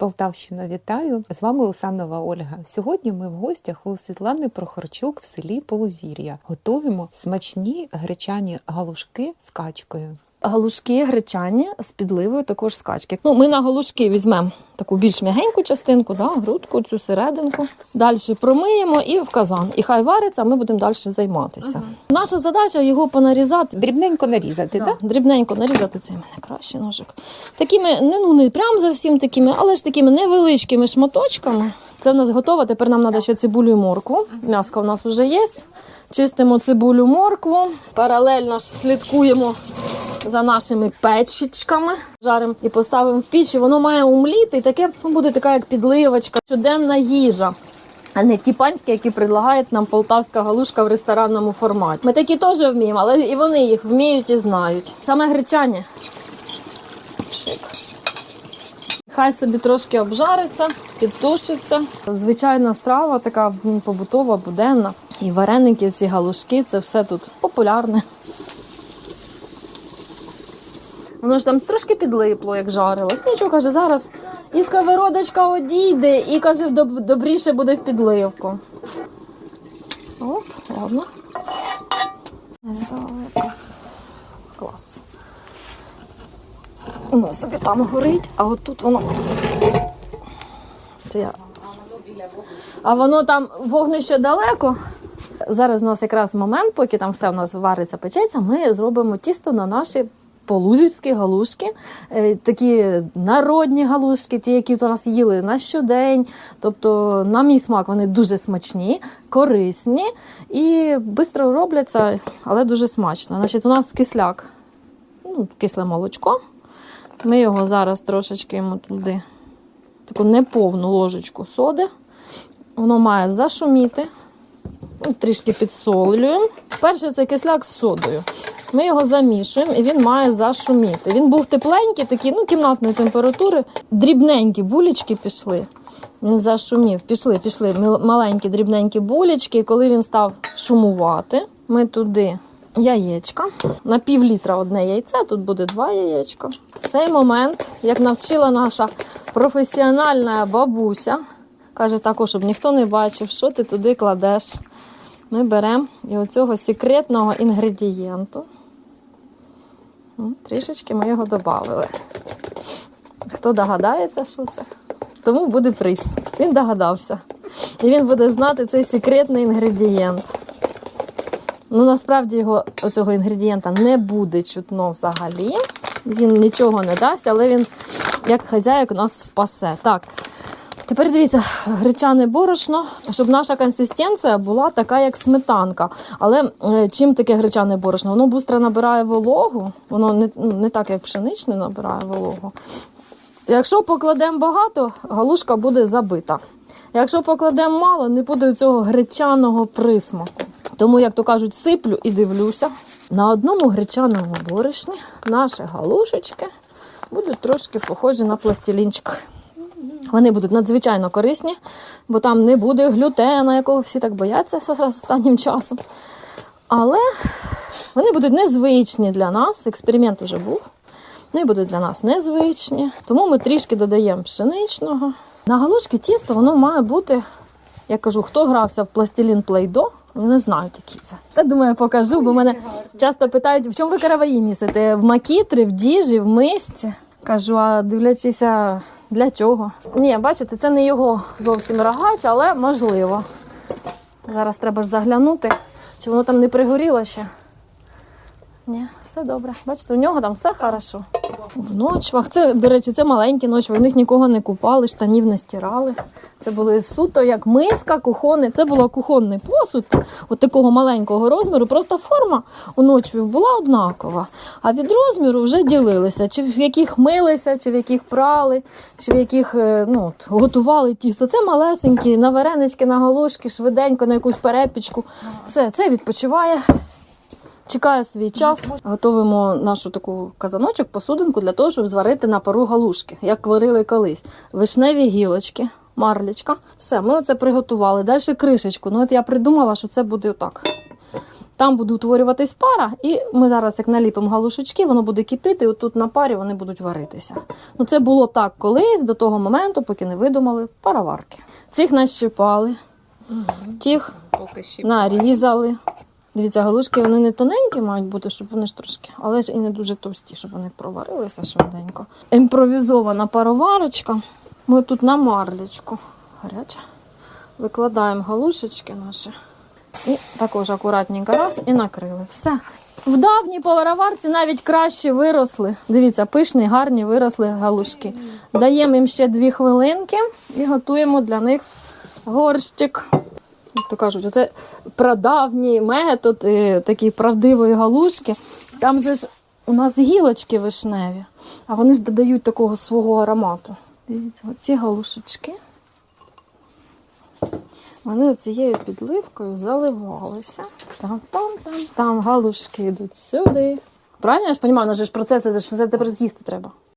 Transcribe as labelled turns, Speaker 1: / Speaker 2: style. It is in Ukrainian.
Speaker 1: Полтавщина, вітаю! З вами Усанова Ольга. Сьогодні ми в гостях у Світлани Прохорчук в селі Полузір'я. Готуємо смачні гречані галушки з качкою.
Speaker 2: Галушки гречані з підливою також з качки. Ну, ми на галушки візьмемо таку більш м'ягеньку частинку, да, грудку, цю серединку. Далі промиємо і в казан. І хай вариться, а ми будемо далі займатися. Наша задача його понарізати.
Speaker 1: Дрібненько нарізати,
Speaker 2: Да,
Speaker 1: так?
Speaker 2: Дрібненько нарізати цей мене кращий ножик. Такими, не, ну не прям зовсім такими, але ж такими невеличкими шматочками. Це в нас готово. Тепер нам треба ще цибулю і моркву. М'яско в нас вже є. Чистимо цибулю моркву. Паралельно ж слідкуємо за нашими печечками. Жаримо і поставимо в піч. І воно має умліти. І таке ну, буде така, як підливочка, щоденна їжа. А не ті панські, які предлагає нам полтавська галушка в ресторанному форматі. Ми такі теж вміємо, але і вони їх вміють і знають. Саме гречані. Хай собі трошки обжариться, підтушиться. Звичайна страва, така побутова, буденна. І вареники, ці галушки, це все тут популярне. Воно ж там трошки підлипло, як жарилось. Нічого каже, зараз і сковородочка одійде, і каже, доб- добріше буде в підливку. Оп, ладно. Клас. Воно собі там горить, а от тут воно. Це я. А воно там вогнище далеко. Зараз у нас якраз момент, поки там все в нас вариться, печеться, ми зробимо тісто на наші полузівські галушки, Е, такі народні галушки, ті, які у нас їли на щодень. Тобто, на мій смак, вони дуже смачні, корисні і швидко робляться, але дуже смачно. Значить, у нас кисляк, ну, кисле молочко. Ми його зараз трошечки йому туди, таку неповну ложечку соди. Воно має зашуміти. Ну, Трішки підсолюємо. Перше це кисляк з содою. Ми його замішуємо і він має зашуміти. Він був тепленький, такий, ну, кімнатної температури. Дрібненькі булечки пішли. Він зашумів. Пішли, пішли маленькі дрібненькі булечки. І коли він став шумувати, ми туди яєчка. На пів літра одне яйце, тут буде два яєчка. В цей момент, як навчила наша професіональна бабуся, каже також, щоб ніхто не бачив, що ти туди кладеш. Ми беремо і оцього секретного інгредієнту. Ну, Трішечки ми його додали. Хто догадається, що це, тому буде приз. Він догадався. І він буде знати цей секретний інгредієнт. Ну, насправді його оцього інгредієнта не буде чутно взагалі. Він нічого не дасть, але він, як хазяїк, нас спасе. Так, Тепер дивіться, гречане борошно, щоб наша консистенція була така, як сметанка. Але е, чим таке гречане борошно? Воно швидко набирає вологу, воно не, не так, як пшеничне набирає вологу. Якщо покладемо багато, галушка буде забита. Якщо покладемо мало, не буде цього гречаного присмаку. Тому, як то кажуть, сиплю і дивлюся. На одному гречаному борошні наші галушечки будуть трошки похожі на пластилінчик. Вони будуть надзвичайно корисні, бо там не буде глютена, якого всі так бояться останнім часом. Але вони будуть незвичні для нас. Експеримент вже був. Вони будуть для нас незвичні. Тому ми трішки додаємо пшеничного. На галушки тісто воно має бути, я кажу, хто грався в пластилін плейдо, вони знають, які це. Та думаю, покажу, бо мене часто питають, в чому ви караваї місите? В макітрі, в діжі, в мисці. Кажу, а дивлячися, для чого? Ні, бачите, це не його зовсім рогач, але можливо. Зараз треба ж заглянути, чи воно там не пригоріло ще. Ні, все добре. Бачите, у нього там все хорошо. В ночвах. Це, до речі, це маленькі ночви. В них нікого не купали, штанів не стирали. Це були суто як миска, кухонний. Це був кухонний посуд, от такого маленького розміру. Просто форма у ночвів була однакова. А від розміру вже ділилися, чи в яких милися, чи в яких прали, чи в яких е, ну, от, готували тісто. Це малесенькі, на варенички, на галушки, швиденько, на якусь перепічку. Все, це відпочиває. Чекає свій час. Готовимо нашу таку казаночок, посудинку для того, щоб зварити на пару галушки, як варили колись. Вишневі гілочки, марлечка. Все, ми оце приготували. Далі кришечку. Ну от я придумала, що це буде отак. Там буде утворюватись пара, і ми зараз, як наліпимо галушечки, воно буде кипіти, і отут на парі вони будуть варитися. Ну, це було так колись, до того моменту, поки не видумали пароварки. Цих нащипали, тих
Speaker 1: Поки ще
Speaker 2: нарізали. Дивіться, галушки вони не тоненькі мають бути, щоб вони ж трошки, але ж і не дуже товсті, щоб вони проварилися швиденько. Імпровізована пароварочка. Ми тут на марлечку. Гаряча. Викладаємо галушечки наші. І також акуратненько раз і накрили. Все. В давній пароварці навіть краще виросли. Дивіться, пишні, гарні виросли галушки. Даємо їм ще дві хвилинки і готуємо для них горщик. То кажуть, це прадавній метод такої правдивої галушки. Там же ж у нас гілочки вишневі, а вони ж додають такого свого аромату. Дивіться, оці галушечки. Вони оцією підливкою заливалися. Там, там, там, там галушки йдуть сюди. Правильно я ж розумію, ж процес, це ж тепер з'їсти треба.